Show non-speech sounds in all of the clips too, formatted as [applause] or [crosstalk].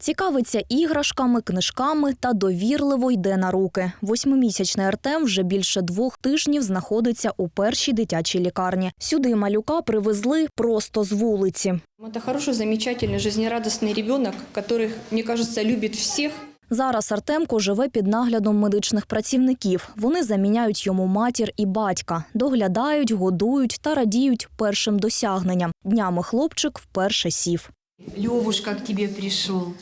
Цікавиться іграшками, книжками та довірливо йде на руки. Восьмимісячний Артем вже більше двох тижнів знаходиться у першій дитячій лікарні. Сюди малюка привезли просто з вулиці. Это хороший, замечательный, жизнерадостный ребенок, который, мне кажется, любит всех. Зараз Артемко живе під наглядом медичних працівників. Вони заміняють йому матір і батька, доглядають, годують та радіють першим досягненням. Днями хлопчик вперше сів. Левушка к тебе пришел.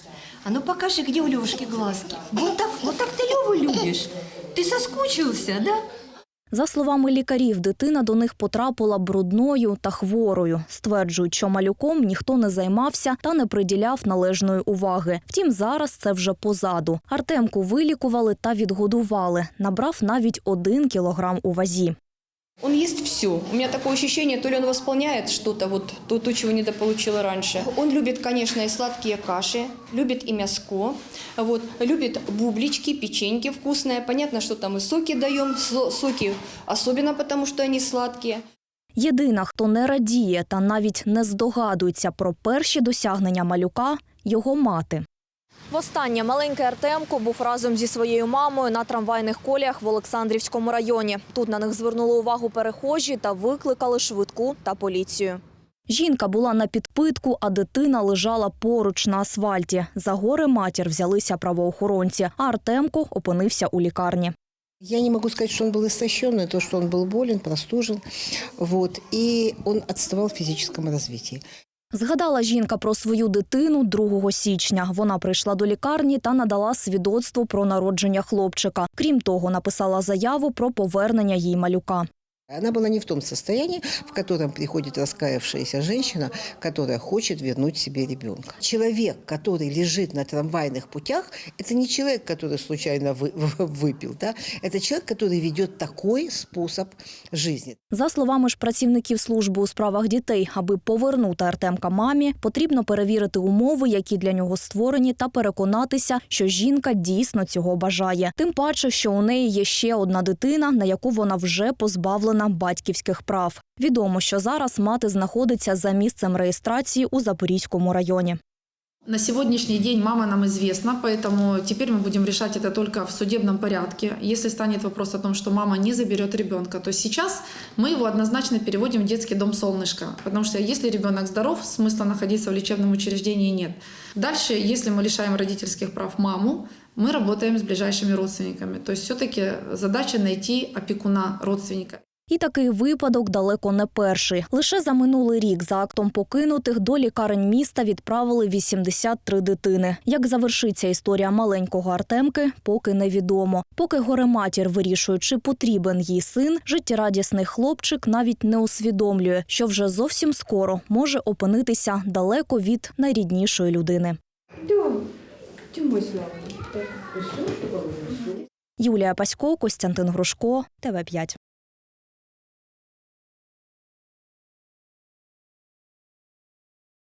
А ну покажи, где у Левушки глазки. Вот так, вот так ты Леву любишь. Ты соскучился, да? За словами лікарів, дитина до них потрапила брудною та хворою. Стверджують, що малюком ніхто не займався та не приділяв належної уваги. Втім, зараз це вже позаду. Артемку вилікували та відгодували. Набрав навіть один кілограм у вазі. Он ест все. У меня такое ощущение, то ли он восполняет что-то, вот то, то, чего недополучил раньше. Он любит, конечно, и сладкие каши, любит и мяско, вот, любит бублички, печеньки вкусные. Понятно, что там и соки даем, со- соки особенно потому, что они сладкие. Єдина, хто не радіє та навіть не здогадується про перші досягнення малюка його мати. Востаннє маленький Артемко був разом зі своєю мамою на трамвайних коліях в Олександрівському районі. Тут на них звернули увагу перехожі та викликали швидку та поліцію. Жінка була на підпитку, а дитина лежала поруч на асфальті. За горе матір взялися правоохоронці, а Артемко опинився у лікарні. Я не могу сказать, что он был истощенный, то, что он был болен, простужен, вот, и он отставал в физическом развитии. Згадала жінка про свою дитину 2 січня. Вона прийшла до лікарні та надала свідоцтво про народження хлопчика. Крім того, написала заяву про повернення їй малюка. Она была не в том состоянии, в котором приходит раскаявшаяся женщина, которая хочет вернуть себе ребенка. Человек, который лежит на трамвайных путях, это не человек, который случайно вы- [laughs] выпил, да? это человек, который ведет такой способ жизни. За словами ж працівників служби у справах дітей, аби повернути Артемка мамі, потрібно перевірити умови, які для нього створені, та переконатися, що жінка дійсно цього бажає. Тим паче, що у неї є ще одна дитина, на яку вона вже позбавлена батьківських прав. Відомо, що зараз мати знаходиться за місцем реєстрації у Запорізькому районі. На сегодняшний день мама нам известна, поэтому теперь мы будем решать это только в судебном порядке. Если станет вопрос о том, что мама не заберет ребенка, то сейчас мы его однозначно переводим в детский дом «Солнышко», потому что если ребенок здоров, смысла находиться в лечебном учреждении нет. Дальше, если мы лишаем родительских прав маму, мы работаем с ближайшими родственниками. То есть все-таки задача найти опекуна родственника. І такий випадок далеко не перший. Лише за минулий рік за актом покинутих до лікарень міста відправили 83 дитини. Як завершиться історія маленького Артемки, поки невідомо. Поки горе-матір вирішує, чи потрібен їй син, життєрадісний хлопчик навіть не усвідомлює, що вже зовсім скоро може опинитися далеко від найріднішої людини. Юлія Пасько, Костянтин Грушко, ТВ 5